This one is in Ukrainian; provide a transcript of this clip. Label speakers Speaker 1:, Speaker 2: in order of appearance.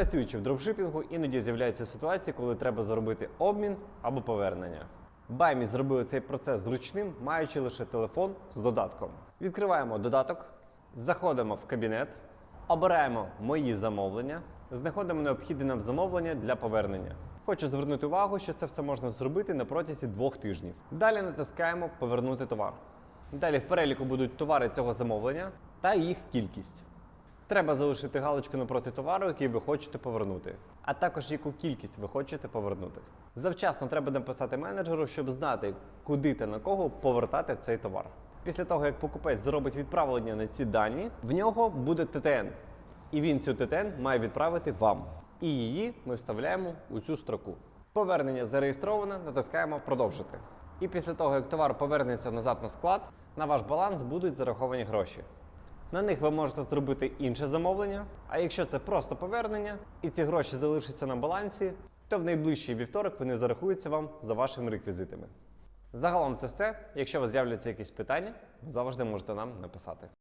Speaker 1: Працюючи в дропшипінгу, іноді з'являються ситуації, коли треба зробити обмін або повернення. Баймі зробили цей процес зручним, маючи лише телефон з додатком. Відкриваємо додаток, заходимо в кабінет, обираємо мої замовлення, знаходимо необхідне нам замовлення для повернення. Хочу звернути увагу, що це все можна зробити на протязі двох тижнів. Далі натискаємо Повернути товар. Далі в переліку будуть товари цього замовлення та їх кількість. Треба залишити галочку напроти товару, який ви хочете повернути, а також яку кількість ви хочете повернути. Завчасно треба написати менеджеру, щоб знати, куди та на кого повертати цей товар. Після того, як покупець зробить відправлення на ці дані, в нього буде ТТН. І він цю ТТН має відправити вам. І її ми вставляємо у цю строку. Повернення зареєстровано, натискаємо продовжити. І після того, як товар повернеться назад на склад, на ваш баланс будуть зараховані гроші. На них ви можете зробити інше замовлення. А якщо це просто повернення і ці гроші залишаться на балансі, то в найближчий вівторок вони зарахуються вам за вашими реквізитами. Загалом це все. Якщо у вас з'являться якісь питання, ви завжди можете нам написати.